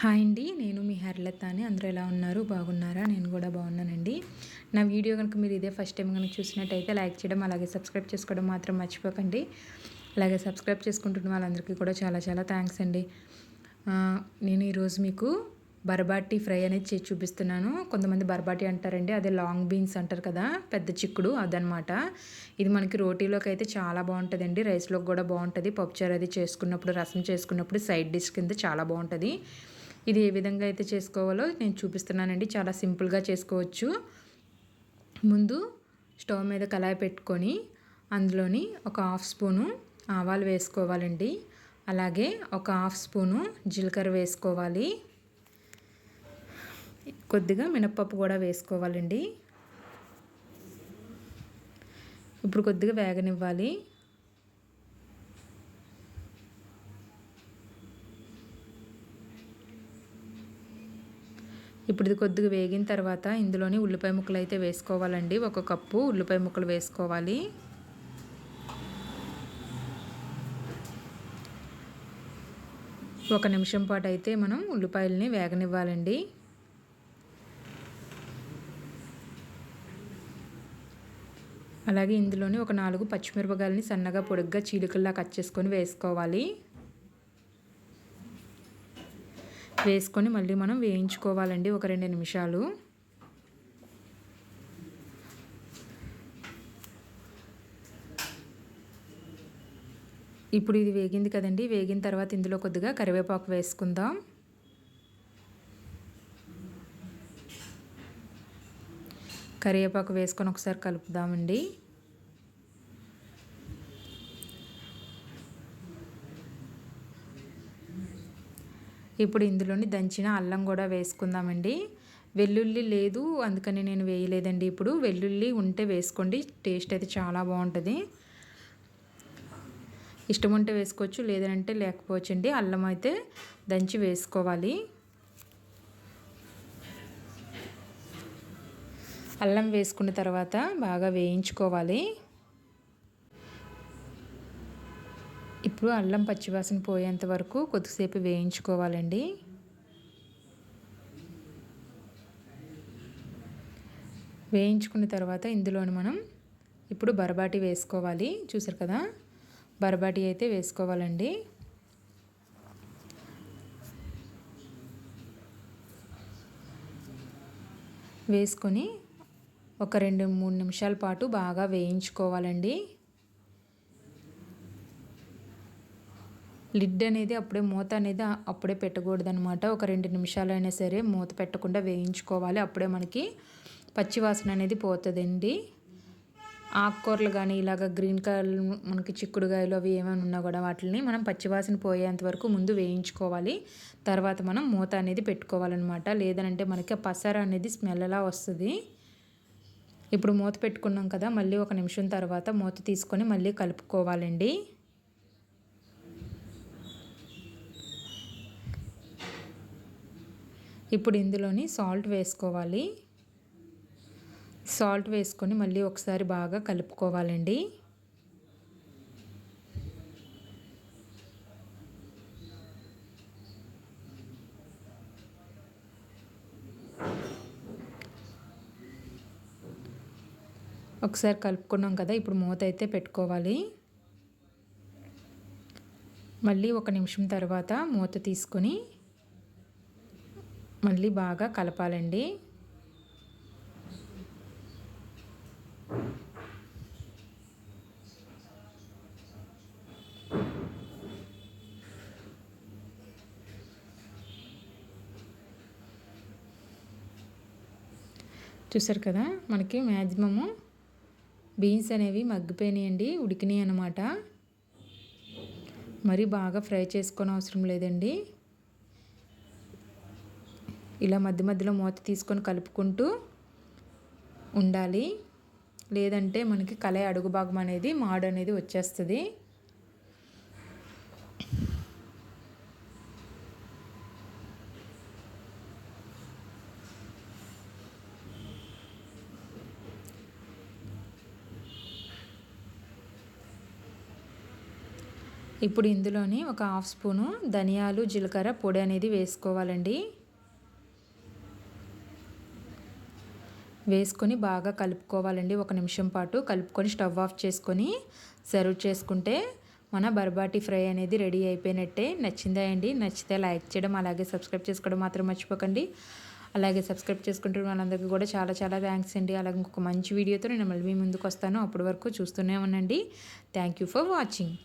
Hi అండి నేను మీ హర్లత అని. అందరూ ఎలా ఉన్నారు? బాగున్నారా? నేను కూడా బాగున్నానండి. నా వీడియో కనుక మీరు ఇదే ఫస్ట్ టైం కనుక చూసినట్టయితే లైక్ చేయడం అలాగే సబ్స్క్రైబ్ చేసుకోవడం మాత్రం మర్చిపోకండి. అలాగే సబ్స్క్రైబ్ చేసుకుంటున్న వాళ్ళందరికీ కూడా చాలా చాలా థ్యాంక్స్ అండి. నేను ఈరోజు మీకు బర్బాటి ఫ్రై అనేది చేసి చూపిస్తున్నాను. కొంతమంది బర్బాటి అంటారండి అదే లాంగ్ బీన్స్ అంటారు కదా పెద్ద చిక్కుడు అదనమాట. ఇది మనకి రోటీలోకి అయితే చాలా బాగుంటుందండి రైస్లోకి కూడా బాగుంటుంది. పప్పుచారు అది చేసుకున్నప్పుడు రసం చేసుకున్నప్పుడు సైడ్ డిష్ కింద చాలా బాగుంటుంది. ఇది ఏ విధంగా అయితే చేసుకోవాలో నేను చూపిస్తున్నానండి. చాలా సింపుల్గా చేసుకోవచ్చు. ముందు స్టవ్ మీద కళాయి పెట్టుకొని అందులోని ఒక హాఫ్ స్పూను ఆవాలు వేసుకోవాలండి. అలాగే ఒక హాఫ్ స్పూను జీలకర్ర వేసుకోవాలి. కొద్దిగా మినప్పప్పు కూడా వేసుకోవాలండి. ఇప్పుడు కొద్దిగా వేగనివ్వాలి. ఇప్పుడు ఇది కొద్దిగా వేగిన తర్వాత ఇందులోని ఉల్లిపాయ ముక్కలు అయితే వేసుకోవాలండి. ఒక కప్పు ఉల్లిపాయ ముక్కలు వేసుకోవాలి. ఒక నిమిషం పాటు అయితే మనం ఉల్లిపాయలని వేగనివ్వాలండి. అలాగే ఇందులోని ఒక నాలుగు పచ్చిమిరపకాయలని సన్నగా పొడుగ్గా చీలికల్లా కట్ చేసుకొని వేసుకోవాలి. వేసుకొని మళ్ళీ మనం వేయించుకోవాలండి ఒక రెండు నిమిషాలు. ఇప్పుడు ఇది వేగింది కదండి వేగిన తర్వాత ఇందులో కొద్దిగా కరివేపాకు వేసుకుందాం. కరివేపాకు వేసుకొని ఒకసారి కలుపుదామండి. ఇప్పుడు ఇందులోని దంచిన అల్లం కూడా వేసుకుందామండి. వెల్లుల్లి లేదు అందుకని నేను వేయలేదండి ఇప్పుడు. వెల్లుల్లి ఉంటే వేసుకోండి టేస్ట్ అయితే చాలా బాగుంటుంది. ఇష్టం ఉంటే వేసుకోవచ్చు లేదంటే లేకపోవచ్చండి. అల్లం అయితే దంచి వేసుకోవాలి. అల్లం వేసుకున్న తర్వాత బాగా వేయించుకోవాలి. ఇప్పుడు అల్లం పచ్చివాసన పోయేంత వరకు కొద్దిసేపు వేయించుకోవాలండి. వేయించుకున్న తర్వాత ఇందులోని మనం ఇప్పుడు బరబాటి వేసుకోవాలి. చూసారు కదా? బరబాటి అయితే వేసుకోవాలండి. వేసుకొని ఒక రెండు మూడు నిమిషాల పాటు బాగా వేయించుకోవాలండి. లిడ్ అనేది అప్పుడే మూత అనేది అప్పుడే పెట్టకూడదు అనమాట ఒక రెండు నిమిషాలైనా సరే మూత పెట్టకుండా వేయించుకోవాలి. అప్పుడే మనకి పచ్చివాసన అనేది పోతుందండి. ఆకుకూరలు కానీ ఇలాగ గ్రీన్ కలర్ మనకి చిక్కుడుగాయలు అవి ఏమైనా ఉన్నా కూడా వాటిని మనం పచ్చివాసన పోయేంత వరకు ముందు వేయించుకోవాలి. తర్వాత మనం మూత అనేది పెట్టుకోవాలన్నమాట. లేదనంటే మనకి పసర అనేది స్మెల్ అలా వస్తుంది. ఇప్పుడు మూత పెట్టుకున్నాం కదా మళ్ళీ ఒక నిమిషం తర్వాత మూత తీసుకొని మళ్ళీ కలుపుకోవాలండి. ఇప్పుడు ఇందులోని సాల్ట్ వేసుకోవాలి. సాల్ట్ వేసుకొని మళ్ళీ ఒకసారి బాగా కలుపుకోవాలండి. ఒకసారి కలుపుకున్నాం కదా ఇప్పుడు మూత అయితే పెట్టుకోవాలి. మళ్ళీ ఒక నిమిషం తర్వాత మూత తీసుకొని మళ్ళీ బాగా కలపాలండి. చూసారు కదా మనకి మ్యాక్సిమము బీన్స్ అనేవి మగ్గిపోయినాయండి ఉడికినాయి అన్నమాట మరి బాగా ఫ్రై చేసుకొని అవసరం లేదండి. ఇలా మధ్య మధ్యలో మూత తీసుకొని కలుపుకుంటూ ఉండాలి. లేదంటే మనకి కలయి అడుగు భాగం అనేది మాడు అనేది వచ్చేస్తుంది. ఇప్పుడు ఇందులోని ఒక హాఫ్ స్పూను ధనియాలు జీలకర్ర పొడి అనేది వేసుకోవాలండి. వేసుకొని బాగా కలుపుకోవాలండి. ఒక నిమిషం పాటు కలుపుకొని స్టవ్ ఆఫ్ చేసుకొని సర్వ్ చేసుకుంటే మన బర్బాటి ఫ్రై అనేది రెడీ అయిపోయినట్టే నచ్చిందా అండి? నచ్చితే లైక్ చేయడం అలాగే సబ్స్క్రైబ్ చేసుకోవడం మాత్రం మర్చిపోకండి. అలాగే సబ్స్క్రైబ్ చేసుకుంటున్న వాళ్ళందరికీ కూడా చాలా చాలా థ్యాంక్స్ అండి. అలాగే ఇంకొక మంచి వీడియోతో నేను మళ్ళీ ముందుకు వస్తాను. అప్పటి వరకు చూస్తూనే ఉండండి. Thank you for watching.